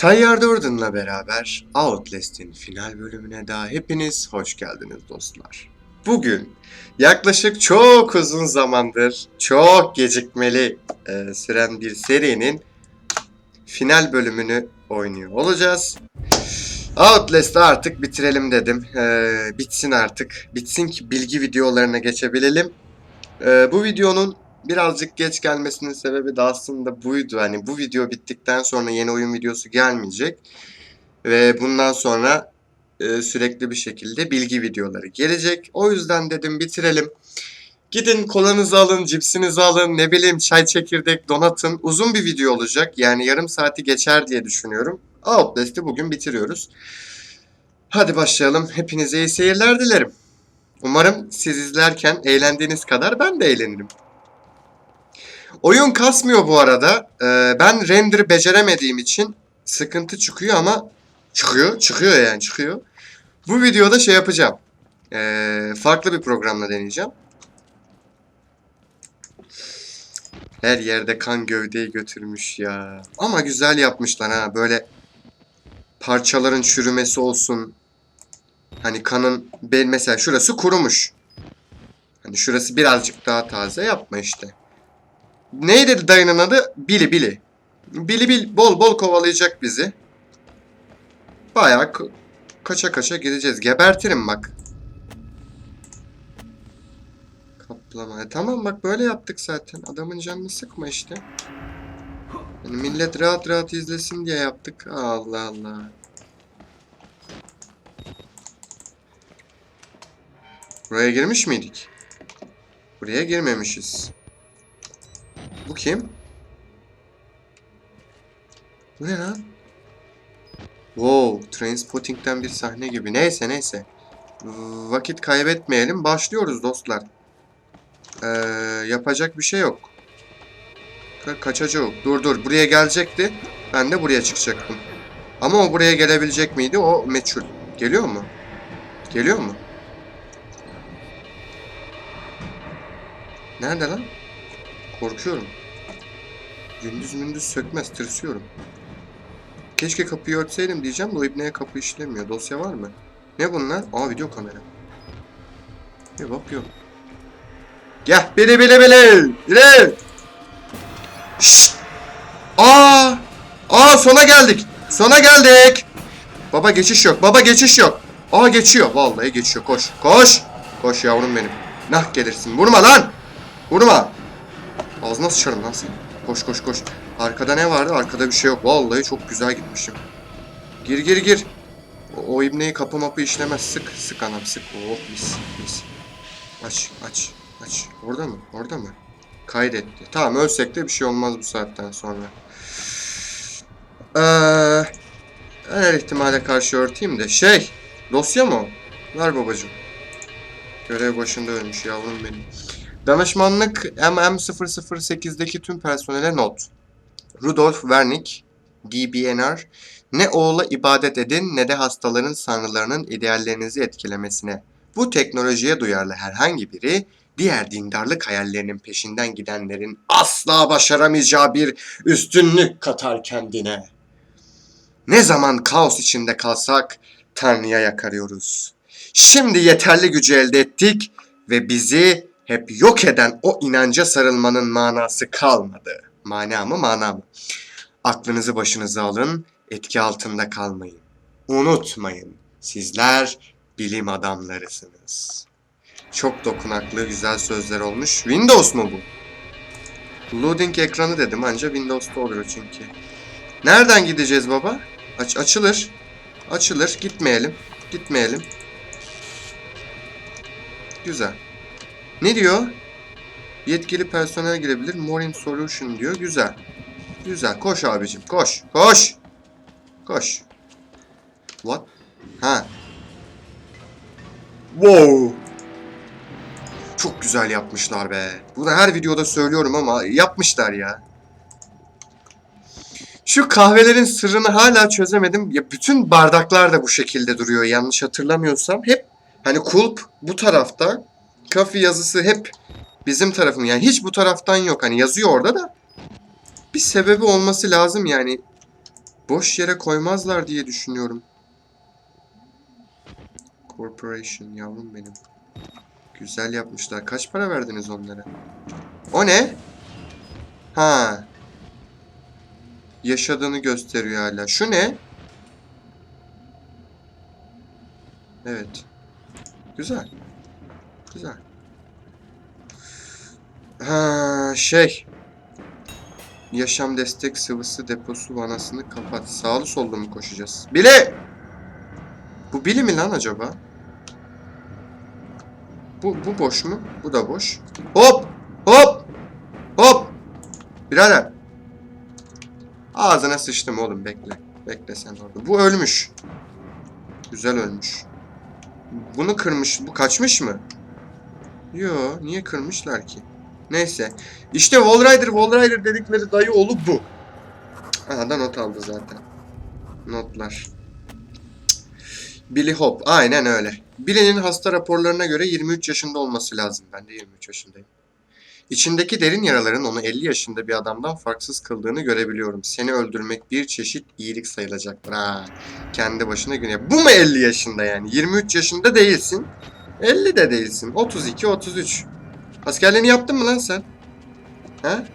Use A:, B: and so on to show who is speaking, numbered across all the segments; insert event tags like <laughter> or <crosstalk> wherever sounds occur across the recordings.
A: Tayyar Durden'la beraber Outlast'in final bölümüne daha hepiniz hoş geldiniz dostlar. Bugün yaklaşık çok uzun zamandır çok gecikmeli e, süren bir serinin final bölümünü oynuyor olacağız. Outlast'ı artık bitirelim dedim. E, bitsin artık. Bitsin ki bilgi videolarına geçebilelim. E, bu videonun birazcık geç gelmesinin sebebi de aslında buydu. Hani bu video bittikten sonra yeni oyun videosu gelmeyecek. Ve bundan sonra e, sürekli bir şekilde bilgi videoları gelecek. O yüzden dedim bitirelim. Gidin kolanızı alın, cipsinizi alın, ne bileyim çay çekirdek donatın. Uzun bir video olacak. Yani yarım saati geçer diye düşünüyorum. Outlast'ı bugün bitiriyoruz. Hadi başlayalım. Hepinize iyi seyirler dilerim. Umarım siz izlerken eğlendiğiniz kadar ben de eğlenirim. Oyun kasmıyor bu arada. Ee, ben render beceremediğim için sıkıntı çıkıyor ama çıkıyor, çıkıyor yani çıkıyor. Bu videoda şey yapacağım. Ee, farklı bir programla deneyeceğim. Her yerde kan gövdeyi götürmüş ya. Ama güzel yapmışlar ha. Böyle parçaların çürümesi olsun. Hani kanın mesela şurası kurumuş. Hani şurası birazcık daha taze yapma işte. Neydi dayının adı? Billy Billy. Billy Bill bol bol kovalayacak bizi. Bayağı ka- kaça kaça gideceğiz. Gebertirim bak. Kaplama. E tamam bak böyle yaptık zaten. Adamın canını sıkma işte. Yani millet rahat rahat izlesin diye yaptık. Allah Allah. Buraya girmiş miydik? Buraya girmemişiz. Bu kim? Bu ne lan? Wow, Trainspotting'den bir sahne gibi. Neyse neyse. Vakit kaybetmeyelim. Başlıyoruz dostlar. Ee, yapacak bir şey yok. Ka kaçacak. Dur dur. Buraya gelecekti. Ben de buraya çıkacaktım. Ama o buraya gelebilecek miydi? O meçhul. Geliyor mu? Geliyor mu? Nerede lan? Korkuyorum. Gündüz mündüz sökmez, tırsıyorum. Keşke kapıyı örtseydim diyeceğim de o ibneye kapı işlemiyor. Dosya var mı? Ne bunlar? Aa video kamera. Bir bakıyorum. Gel bili bili bili. Bili. Şşt. Aa. Aa sona geldik. Sona geldik. Baba geçiş yok. Baba geçiş yok. Aa geçiyor. Vallahi geçiyor. Koş. Koş. Koş yavrum benim. Nah gelirsin. Vurma lan. Vurma. Ağzına sıçarım lan seni. Koş koş koş. Arkada ne vardı? Arkada bir şey yok. Vallahi çok güzel gitmişim. Gir gir gir. O, o ibneyi kapı mapı işlemez. Sık sık anam sık. Oh mis mis. Aç aç aç. Orada mı? Orada mı? Kaydetti. Tamam ölsek de bir şey olmaz bu saatten sonra. Ee, her ihtimale karşı örteyim de. Şey. Dosya mı? Ver babacım. Görev başında ölmüş yavrum benim. Danışmanlık MM008'deki tüm personele not. Rudolf Wernick, DBNR, ne oğula ibadet edin ne de hastaların sanrılarının ideallerinizi etkilemesine. Bu teknolojiye duyarlı herhangi biri, diğer dindarlık hayallerinin peşinden gidenlerin asla başaramayacağı bir üstünlük katar kendine. Ne zaman kaos içinde kalsak Tanrı'ya yakarıyoruz. Şimdi yeterli gücü elde ettik ve bizi hep yok eden o inanca sarılmanın manası kalmadı. Mana mı mana mı? Aklınızı başınıza alın, etki altında kalmayın. Unutmayın, sizler bilim adamlarısınız. Çok dokunaklı, güzel sözler olmuş. Windows mu bu? Loading ekranı dedim anca Windows'ta oluyor çünkü. Nereden gideceğiz baba? Aç açılır. Açılır. Gitmeyelim. Gitmeyelim. Güzel. Ne diyor? Yetkili personel girebilir. More in solution diyor. Güzel. Güzel. Koş abicim. Koş. Koş. Koş. What? Ha. Wow. Çok güzel yapmışlar be. Bunu her videoda söylüyorum ama yapmışlar ya. Şu kahvelerin sırrını hala çözemedim. Ya bütün bardaklar da bu şekilde duruyor yanlış hatırlamıyorsam. Hep hani kulp bu tarafta, kafe yazısı hep bizim tarafım. Yani hiç bu taraftan yok. Hani yazıyor orada da bir sebebi olması lazım yani. Boş yere koymazlar diye düşünüyorum. Corporation yavrum benim. Güzel yapmışlar. Kaç para verdiniz onlara? O ne? Ha. Yaşadığını gösteriyor hala. Şu ne? Evet. Güzel. Güzel. Ha, şey. Yaşam destek sıvısı deposu vanasını kapat. Sağlı sollu mu koşacağız? Bile! Bu Billy mi lan acaba? Bu, bu boş mu? Bu da boş. Hop! Hop! Hop! Birader. Ağzına sıçtım oğlum bekle. Bekle sen orada. Bu ölmüş. Güzel ölmüş. Bunu kırmış. Bu kaçmış mı? Yo, niye kırmışlar ki? Neyse. İşte Wall Rider, Wall dedikleri dayı oğlu bu. Aha da not aldı zaten. Notlar. Billy Hop. Aynen öyle. Billy'nin hasta raporlarına göre 23 yaşında olması lazım. Ben de 23 yaşındayım. İçindeki derin yaraların onu 50 yaşında bir adamdan farksız kıldığını görebiliyorum. Seni öldürmek bir çeşit iyilik sayılacaktır. Ha, kendi başına güne. Bu mu 50 yaşında yani? 23 yaşında değilsin. 50 de değilsin. 32, 33. Askerliğini yaptın mı lan sen? He?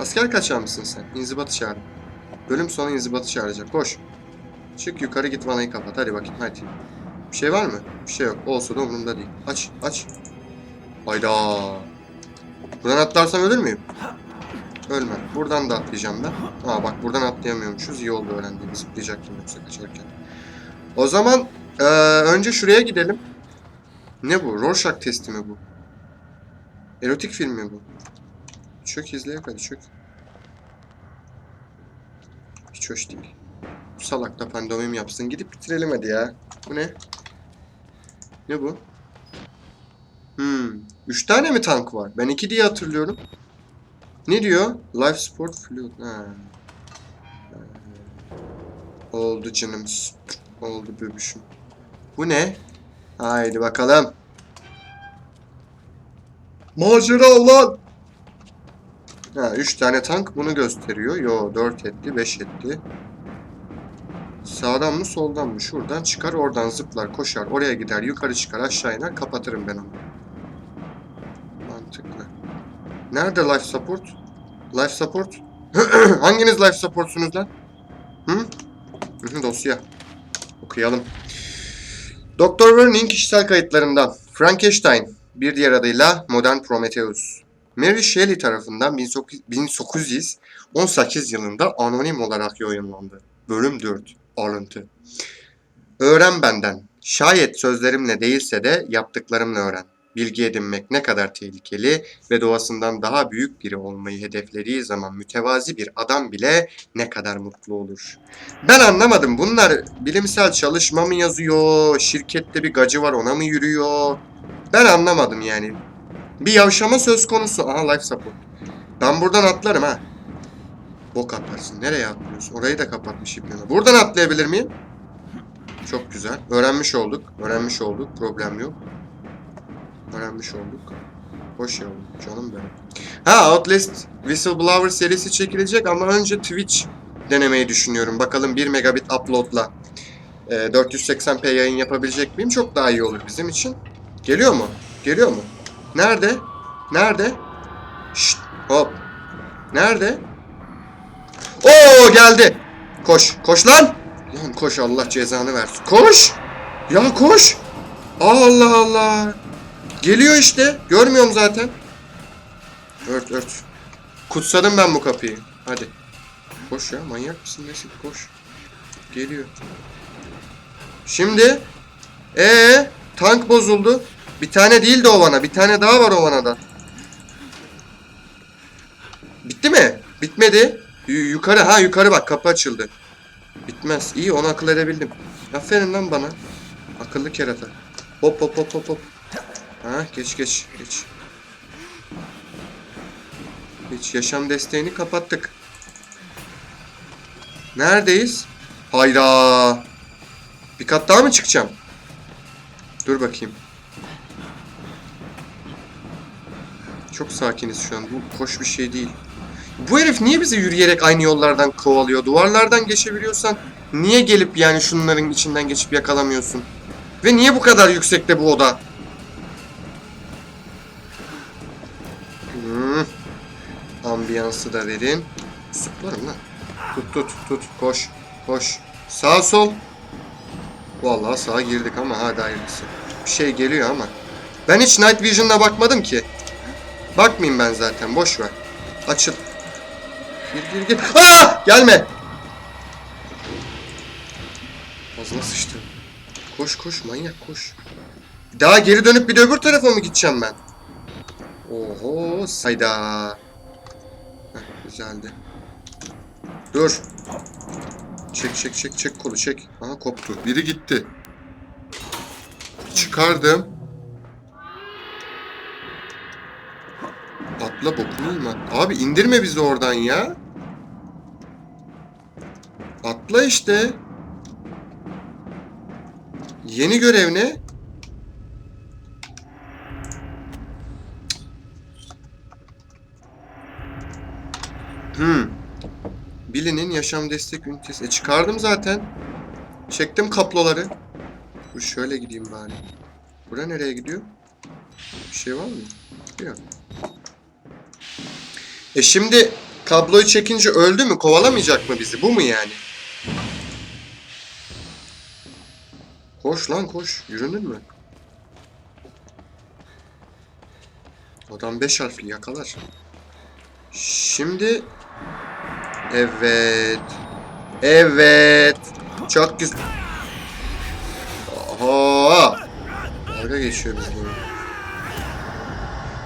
A: Asker kaçağı mısın sen? İnzibatı çağır. Bölüm sonu inzibatı çağıracak. Koş. Çık yukarı git vanayı kapat. Hadi bakayım hadi. Bir şey var mı? Bir şey yok. Olsa da umurumda değil. Aç aç. Hayda. Buradan atlarsam ölür müyüm? Ölmem. Buradan da atlayacağım ben. Aa bak buradan atlayamıyormuşuz. İyi oldu öğrendiğim. Zıplayacaktım yoksa kaçarken. O zaman eee, önce şuraya gidelim. Ne bu? Rorschach testi mi bu? Erotik film mi bu? Çök izleyek hadi çök. Hiç hoş değil. Bu salak da pandomim yapsın. Gidip bitirelim hadi ya. Bu ne? Ne bu? Hmm. Üç tane mi tank var? Ben iki diye hatırlıyorum. Ne diyor? Life Support Fluid. Ha. Oldu canım. Oldu bebüşüm. Bu ne? Haydi bakalım. Macera ulan! Ha, 3 tane tank bunu gösteriyor. Yo 4 etti, 5 etti. Sağdan mı soldan mı? Şuradan çıkar, oradan zıplar, koşar, oraya gider, yukarı çıkar, aşağı iner, kapatırım ben onu. Mantıklı. Nerede life support? Life support? <clears throat> Hanginiz life supportsunuz lan? Hı, Dosya. Okuyalım. Doktor Verney'in kişisel kayıtlarından Frankenstein, bir diğer adıyla Modern Prometheus. Mary Shelley tarafından 1918 yılında anonim olarak yayınlandı. Bölüm 4. Alıntı. Öğren benden. Şayet sözlerimle değilse de yaptıklarımla öğren. Bilgi edinmek ne kadar tehlikeli ve doğasından daha büyük biri olmayı hedeflediği zaman mütevazi bir adam bile ne kadar mutlu olur. Ben anlamadım. Bunlar bilimsel çalışma mı yazıyor? Şirkette bir gacı var ona mı yürüyor? Ben anlamadım yani. Bir yavşama söz konusu. Aha life support. Ben buradan atlarım ha. Bok atarsın. Nereye atlıyorsun? Orayı da kapatmış ipini. Buradan atlayabilir miyim? Çok güzel. Öğrenmiş olduk. Öğrenmiş olduk. Problem yok. Öğrenmiş olduk. Hoş yavrum. Canım benim. Ha Outlast Whistleblower serisi çekilecek ama önce Twitch denemeyi düşünüyorum. Bakalım 1 megabit uploadla e, 480p yayın yapabilecek miyim? Çok daha iyi olur bizim için. Geliyor mu? Geliyor mu? Nerede? Nerede? Şşt, hop. Nerede? Oo geldi. Koş. Koş lan. Lan koş Allah cezanı versin. Koş. Ya koş. Allah Allah. Geliyor işte. Görmüyorum zaten. Ört ört. Kutsadım ben bu kapıyı. Hadi. Koş ya manyak mısın nesin? Koş. Geliyor. Şimdi. Ee, tank bozuldu. Bir tane değil de o vana. Bir tane daha var o vanada. Bitti mi? Bitmedi. Y- yukarı ha yukarı bak kapı açıldı. Bitmez. İyi onu akıl edebildim. Aferin lan bana. Akıllı kerata. Hop hop hop hop hop. Ha geç geç geç. Geç yaşam desteğini kapattık. Neredeyiz? Hayda. Bir kat daha mı çıkacağım? Dur bakayım. Çok sakiniz şu an. Bu hoş bir şey değil. Bu herif niye bizi yürüyerek aynı yollardan kovalıyor? Duvarlardan geçebiliyorsan niye gelip yani şunların içinden geçip yakalamıyorsun? Ve niye bu kadar yüksekte bu oda? Ambiyansı da verin. Zıplarım lan. Tut tut tut koş koş. Sağ sol. Vallahi sağa girdik ama hadi hayırlısı. Bir şey geliyor ama. Ben hiç Night Vision'la bakmadım ki. Bakmayayım ben zaten boş ver. Açıl. Gir gir gir. Aa! Gelme. Ağzına sıçtı. Koş koş manyak koş. Daha geri dönüp bir de öbür tarafa mı gideceğim ben? Oho sayda. Güzeldi. Dur. Çek çek çek çek kolu çek. Aha koptu. Biri gitti. Çıkardım. Atla bokunu at- Abi indirme bizi oradan ya. Atla işte. Yeni görev ne? Hmm. Billy'nin yaşam destek ünitesi. E çıkardım zaten. Çektim kabloları. Dur şöyle gideyim bari. Bura nereye gidiyor? Bir şey var mı? Yok. E şimdi kabloyu çekince öldü mü? Kovalamayacak mı bizi? Bu mu yani? Koş lan koş. Yürünür mü? Adam beş harfli yakalar. Şimdi Evet. Evet. Çok güzel. Oha. Dalga geçiyor bizimle.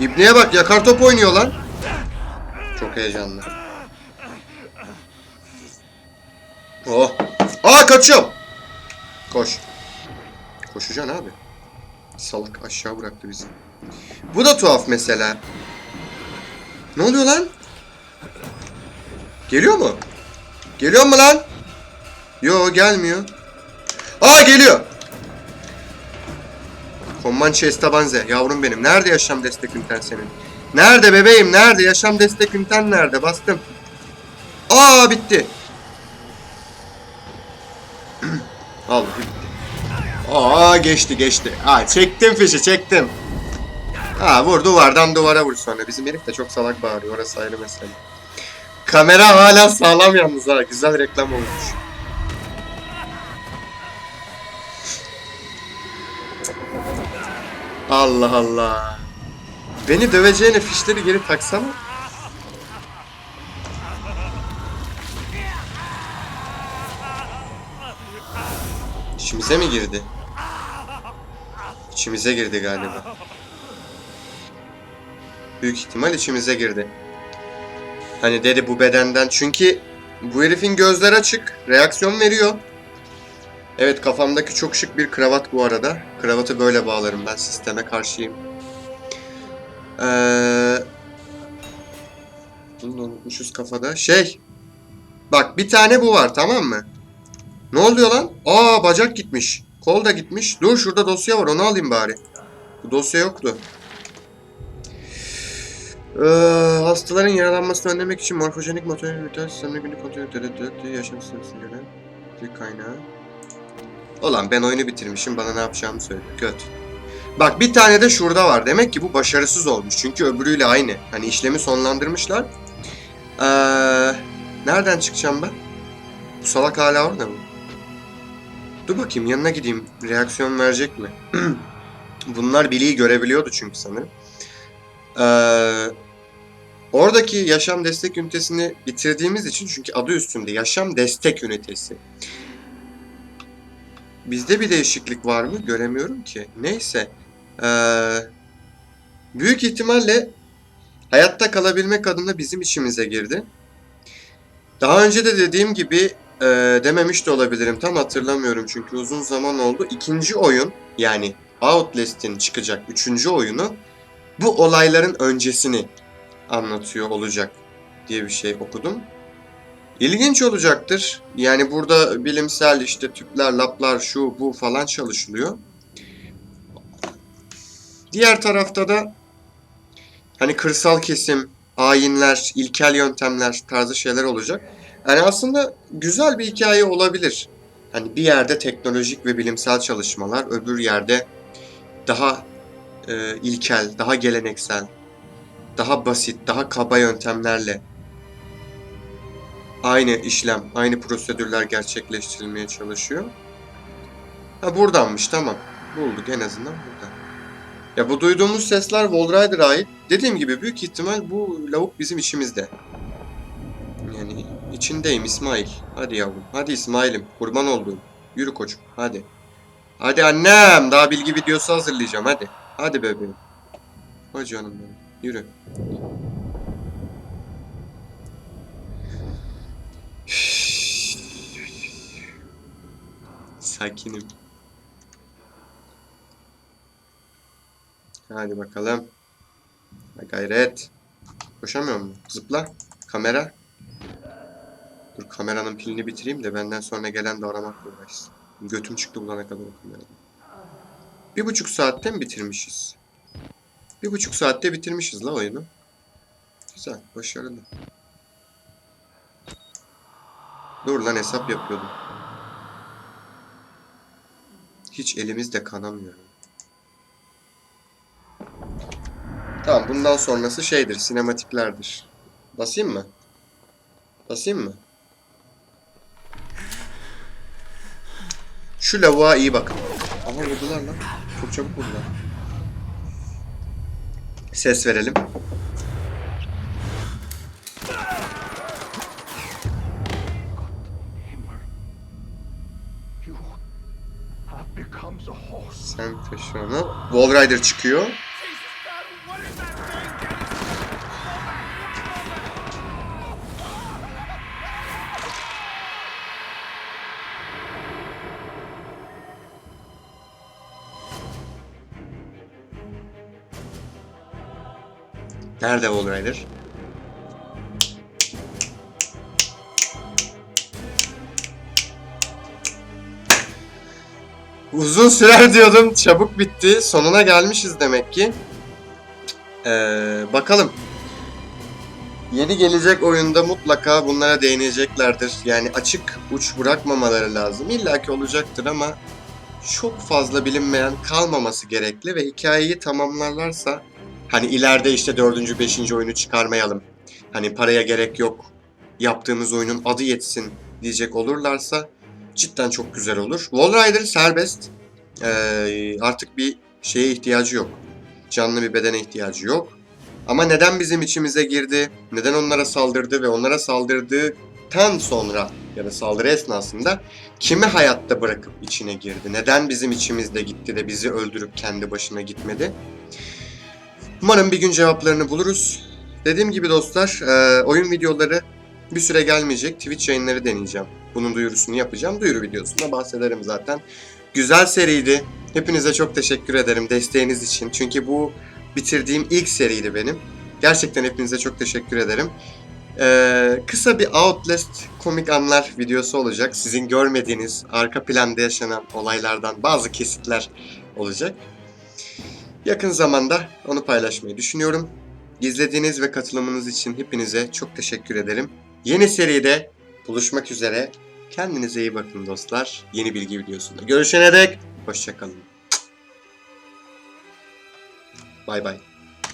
A: İbniye bak yakar top oynuyor lan. Çok heyecanlı. Oh. Aa kaçıyorum. Koş. Koşacaksın abi. Salak aşağı bıraktı bizi. Bu da tuhaf mesela. Ne oluyor lan? Geliyor mu? Geliyor mu lan? Yo gelmiyor. Aa geliyor. Comanche Estabanze yavrum benim. Nerede yaşam destek üniten senin? Nerede bebeğim? Nerede? Yaşam destek üniten nerede? Bastım. Aa bitti. <clears throat> Al bitti. Aa geçti geçti. Aa çektim fişi çektim. Aa vur duvardan duvara vur sonra. Bizim herif de çok salak bağırıyor. Orası ayrı mesele. Kamera hala sağlam yalnız ha. Güzel reklam olmuş. Allah Allah. Beni döveceğine fişleri geri taksana. İçimize mi girdi? İçimize girdi galiba. Büyük ihtimal içimize girdi. Hani dedi bu bedenden çünkü bu herifin gözleri açık. Reaksiyon veriyor. Evet kafamdaki çok şık bir kravat bu arada. Kravatı böyle bağlarım ben sisteme karşıyım. Ee, bunu unutmuşuz kafada. Şey. Bak bir tane bu var tamam mı? Ne oluyor lan? Aa bacak gitmiş. Kol da gitmiş. Dur şurada dosya var onu alayım bari. Bu dosya yoktu. Ee, hastaların yaralanmasını önlemek için morfojenik motor üniter sistemine günlük kontrol ünitesi yaşam sırasına göre bir kaynağı. Ulan ben oyunu bitirmişim bana ne yapacağımı söyle. Göt. Bak bir tane de şurada var. Demek ki bu başarısız olmuş. Çünkü öbürüyle aynı. Hani işlemi sonlandırmışlar. Ee, nereden çıkacağım ben? Bu salak hala orada mı? Dur bakayım yanına gideyim. Reaksiyon verecek mi? <clears throat> Bunlar Billy'yi görebiliyordu çünkü sanırım. Ee, oradaki yaşam destek ünitesini bitirdiğimiz için çünkü adı üstünde yaşam destek ünitesi. Bizde bir değişiklik var mı? Göremiyorum ki. Neyse. Ee, büyük ihtimalle hayatta kalabilmek adına bizim işimize girdi. Daha önce de dediğim gibi e, dememiş de olabilirim. Tam hatırlamıyorum çünkü uzun zaman oldu. İkinci oyun yani Outlast'in çıkacak üçüncü oyunu bu olayların öncesini anlatıyor olacak diye bir şey okudum. İlginç olacaktır. Yani burada bilimsel işte tüpler, laplar, şu bu falan çalışılıyor. Diğer tarafta da hani kırsal kesim ayinler, ilkel yöntemler tarzı şeyler olacak. Yani aslında güzel bir hikaye olabilir. Hani bir yerde teknolojik ve bilimsel çalışmalar, öbür yerde daha e, ilkel, daha geleneksel, daha basit, daha kaba yöntemlerle aynı işlem, aynı prosedürler gerçekleştirilmeye çalışıyor. Ha buradanmış tamam. Bulduk en azından burada. Ya bu duyduğumuz sesler Wall Rider'a ait. Dediğim gibi büyük ihtimal bu lavuk bizim içimizde. Yani içindeyim İsmail. Hadi yavrum. Hadi İsmail'im. Kurban olduğum. Yürü koçum. Hadi. Hadi annem. Daha bilgi videosu hazırlayacağım. Hadi. Hadi bebeğim. Hadi canım benim. Yürü. Sakinim. Hadi bakalım. Gayret. Koşamıyor mu? Zıpla. Kamera. Dur kameranın pilini bitireyim de benden sonra gelen de aramakla uğraşsın. Götüm çıktı bulana kadar o kameradan. Bir buçuk saatte mi bitirmişiz? Bir buçuk saatte bitirmişiz la oyunu. Güzel, başarılı. Dur lan hesap yapıyordum. Hiç elimiz de kanamıyor. Tamam bundan sonrası şeydir, sinematiklerdir. Basayım mı? Basayım mı? Şu lavuğa iyi bakın. Aha vurdular lan. Çok çabuk vurdular. Ses verelim. Sen taşı onu. Wall Rider çıkıyor. Nerede Wall Rider? Uzun sürer diyordum. Çabuk bitti. Sonuna gelmişiz demek ki. Ee, bakalım. Yeni gelecek oyunda mutlaka bunlara değineceklerdir. Yani açık uç bırakmamaları lazım. İlla ki olacaktır ama çok fazla bilinmeyen kalmaması gerekli ve hikayeyi tamamlarlarsa hani ileride işte dördüncü, beşinci oyunu çıkarmayalım. Hani paraya gerek yok. Yaptığımız oyunun adı yetsin diyecek olurlarsa cidden çok güzel olur. Wall Rider serbest. Ee, artık bir şeye ihtiyacı yok. Canlı bir bedene ihtiyacı yok. Ama neden bizim içimize girdi? Neden onlara saldırdı ve onlara saldırdıktan sonra ya da saldırı esnasında kimi hayatta bırakıp içine girdi? Neden bizim içimizde gitti de bizi öldürüp kendi başına gitmedi? Umarım bir gün cevaplarını buluruz. Dediğim gibi dostlar, e, oyun videoları bir süre gelmeyecek. Twitch yayınları deneyeceğim. Bunun duyurusunu yapacağım. Duyuru videosunda bahsederim zaten. Güzel seriydi. Hepinize çok teşekkür ederim desteğiniz için. Çünkü bu bitirdiğim ilk seriydi benim. Gerçekten hepinize çok teşekkür ederim. Ee, kısa bir Outlast komik anlar videosu olacak. Sizin görmediğiniz arka planda yaşanan olaylardan bazı kesitler olacak. Yakın zamanda onu paylaşmayı düşünüyorum. İzlediğiniz ve katılımınız için hepinize çok teşekkür ederim. Yeni seride buluşmak üzere. Kendinize iyi bakın dostlar. Yeni bilgi videosunda görüşene dek hoşçakalın. Bay bay.